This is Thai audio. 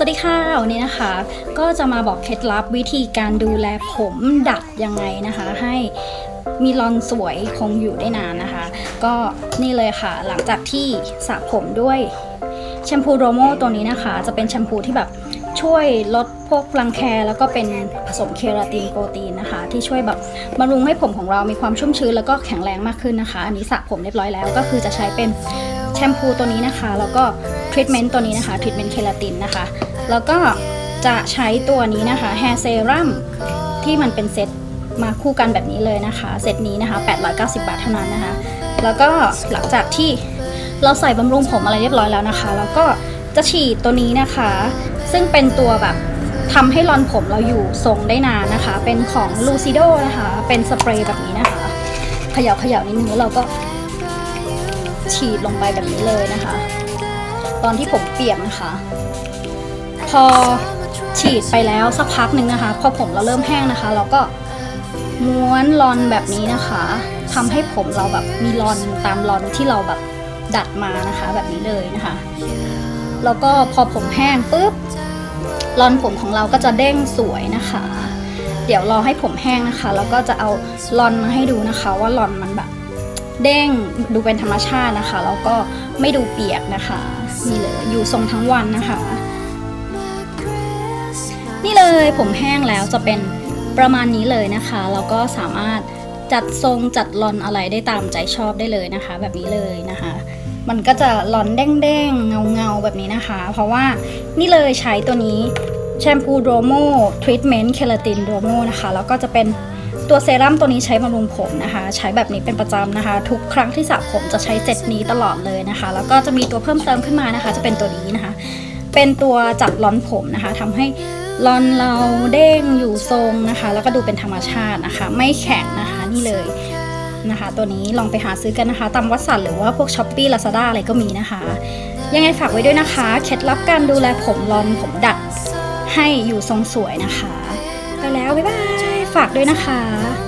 สวัสดีค่ะ วันนี้นะคะ ก็จะมาบอกเคล็ดลับวิธีการดูแลผมดัดยังไงนะคะ ให้มีรอนสวยคงอยู่ได้นานนะคะ ก็นี่เลยค่ะ หลังจากที่สระผมด้วยแชมพูโรโมตัวนี้นะคะ จะเป็นแชมพูที่แบบช่วยลดพวกรังแคแล้วก็เป็นผสมเคราตินโปรตีนนะคะ ที่ช่วยแบบบำรุงให้ผมของเรามีความชุ่มชื้นแล้วก็แข็งแรงมากขึ้นนะคะ อันนี้สระผมเรียบร้อยแล้วก็คือจะใช้เป็นแชมพูตัวนี้นะคะ แล้วก็ทรีทเมนต์ตัวนี้นะคะทรีทเมนต์เคราตินนะคะ แล้วก็จะใช้ตัวนี้นะคะ Hair Serum ที่มันเป็นเซตมาคู่กันแบบนี้เลยนะคะ เซตนี้นะคะ 890 บาทเท่านั้นนะคะ แล้วก็หลังจากที่เราใส่บำรุงผมอะไรเรียบร้อยแล้วนะคะ แล้วก็จะฉีดตัวนี้นะคะ ซึ่งเป็นตัวแบบทำให้รอนผมเราอยู่ทรงได้นานนะคะ เป็นของ Lucido นะคะ เป็นสเปรย์แบบนี้นะคะ เขย่าเขย่านิดนึงแล้วเราก็ฉีดลงไปแบบนี้เลยนะคะ ตอนที่ผมเปียกนะคะ พอฉีดไปแล้วสักพักหนึ่งนะคะ พอผมเราเริ่มแห้งนะคะ เราก็ม้วนรอนแบบนี้นะคะทำให้ผมเราแบบมีรอนตามรอนที่เราแบบดัดมานะคะ แบบนี้เลยนะคะ แล้วก็พอผมแห้งปุ๊บรอนผมของเราก็จะเด้งสวยนะคะ เดี๋ยวรอให้ผมแห้งนะคะ แล้วก็จะเอารอนมาให้ดูนะคะ ว่ารอนมันแบบเด้งดูเป็นธรรมชาตินะคะ แล้วก็ไม่ดูเปียกนะคะนี่เลยอยู่ทรงทั้งวันนะคะ นี่เลยผมแห้งแล้วจะเป็นประมาณนี้เลยนะคะ แล้วก็สามารถจัดทรงจัดลอนอะไรได้ตามใจชอบได้เลยนะคะ แบบนี้เลยนะคะ มันก็จะลอนเด้งๆ เงาๆ แบบนี้นะคะ เพราะว่านี่เลยใช้ตัวนี้แชมพูโรโมทรีทเมนต์เคลาตินโรโมนะคะ แล้วก็จะเป็นตัวเซรั่มตัวนี้ใช้บำรุงผมนะคะ ใช้แบบนี้เป็นประจำนะคะ ทุกครั้งที่สระผมจะใช้เซตนี้ตลอดเลยนะคะ แล้วก็จะมีตัวเพิ่มเติมขึ้นมานะคะ จะเป็นตัวนี้นะคะ เป็นตัวจับร้อนผมนะคะทำให้ รอนเราเด้งอยู่ทรงนะคะ แล้วก็ดูเป็นธรรมชาตินะคะ ไม่แข็งนะคะนี่เลยนะคะ ตัวนี้ลองไปหาซื้อกันนะคะ ตามวัดสันหรือว่าพวกช้อปปี้ลาซาด้าอะไรก็มีนะคะ ยังไงฝากไว้ด้วยนะคะ เคล็ดลับการดูแลผมรอนผมดัดให้อยู่ทรงสวยนะคะ ไปแล้ว บ๊ายบาย ฝากด้วยนะคะ